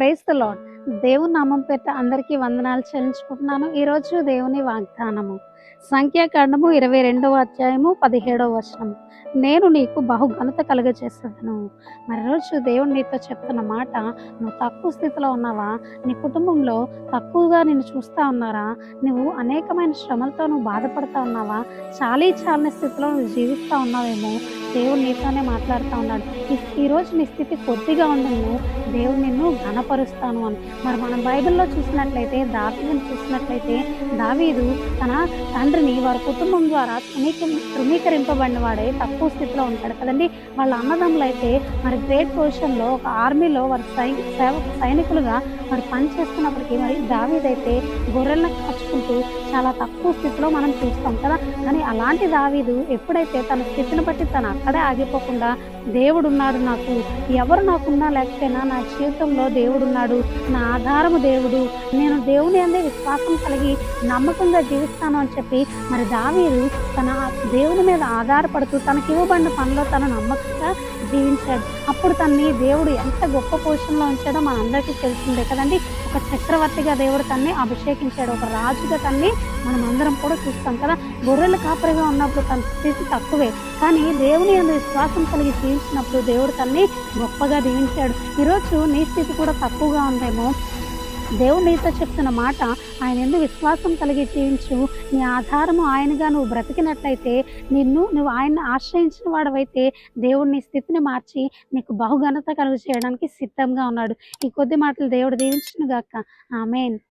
Price the lord దేవుని నామం పేట అందరికీ వందనాలు చెల్లించుకుంటున్నాను. ఈరోజు దేవుని వాగ్దానము. సంఖ్యాకాండము ఇరవై రెండవ అధ్యాయము పదిహేడవ వచనము. నేను నీకు బహుఘనత కలుగజేస్తాను మరి రోజు దేవుడు నీతో చెప్తున్న మాట నువ్వు తక్కువ స్థితిలో ఉన్నావా? నీ కుటుంబంలో తక్కువగా నిన్ను చూస్తా ఉన్నారా? నువ్వు అనేకమైన శ్రమలతో నువ్వు బాధపడుతూ ఉన్నావా? చాలీ చాలని స్థితిలో నువ్వు జీవిస్తూ ఉన్నావేమో? దేవుడు నీతోనే మాట్లాడుతూ ఉన్నాడు. ఈ- రోజు నీ స్థితి కొద్దిగా ఉండను. దేవుడు నిన్ను ఘనపరుస్తాను అని. మరి మనం బైబిల్లో చూసినట్లయితే దావీదుని చూసినట్లయితే దావీదు తన తండ్రిని వారి కుటుంబం ద్వారా తృణీక తృణీకరింపబడిన వాడే తక్కువ స్థితిలో ఉంటాడు కదండి. వాళ్ళ అన్నదమ్ములు అయితే మరి గ్రేట్ పొజిషన్లో ఒక ఆర్మీలో వారి సై సైనికులుగా మరి పని చేస్తున్నప్పటికీ మరి దావీదైతే గొర్రెలను కాచుకుంటూ చాలా తక్కువ స్థితిలో మనం చూస్తాం కదా. కానీ అలాంటి దావీదు ఎప్పుడైతే తన స్థితిని బట్టి తను అక్కడే ఆగిపోకుండా దేవుడున్నాడు నాకు ఎవరు నాకున్నా లేకపోయినా నా జీవితంలో దేవుడున్నాడు నా ఆధారము దేవుడు నేను దేవుని అందే విశ్వాసం కలిగి నమ్మకంగా జీవిస్తాను అని చెప్పి మరి దావీదు తన దేవుని మీద ఆధారపడుతూ తనకి ఇవ్వబడిన పనిలో తన నమ్మకంగా జీవించాడు. అప్పుడు తన్ని దేవుడు ఎంత గొప్ప పొజిషన్లో ఉంచాడో మనందరికీ తెలిసిందే కదండి. ఒక చక్రవర్తిగా దేవుడు తన్ని అభిషేకించాడు ఒక రాజుగా తన్ని మనం అందరం కూడా చూస్తాం కదా. గొర్రెల కాపరిగా ఉన్నప్పుడు తన స్థితి తక్కువే. కానీ దేవుని అందు విశ్వాసం కలిగి జీవించినప్పుడు దేవుడు తన్ని గొప్పగా దీవించాడు. ఈరోజు నీ స్థితి కూడా తక్కువగా ఉందేమో. దేవుడు నీతో చెప్తున్న మాట ఆయన ఎందుకు విశ్వాసం కలిగి జీవించు. నీ ఆధారము ఆయనగా నువ్వు బ్రతికినట్లయితే నిన్ను నువ్వు ఆయన్ని ఆశ్రయించిన వాడవైతే దేవుడు నీ స్థితిని మార్చి నీకు బహుఘనత కలుగు చేయడానికి సిద్ధంగా ఉన్నాడు. ఈ కొద్ది మాటలు దేవుడు దీవించిన గాక. ఆమెన్.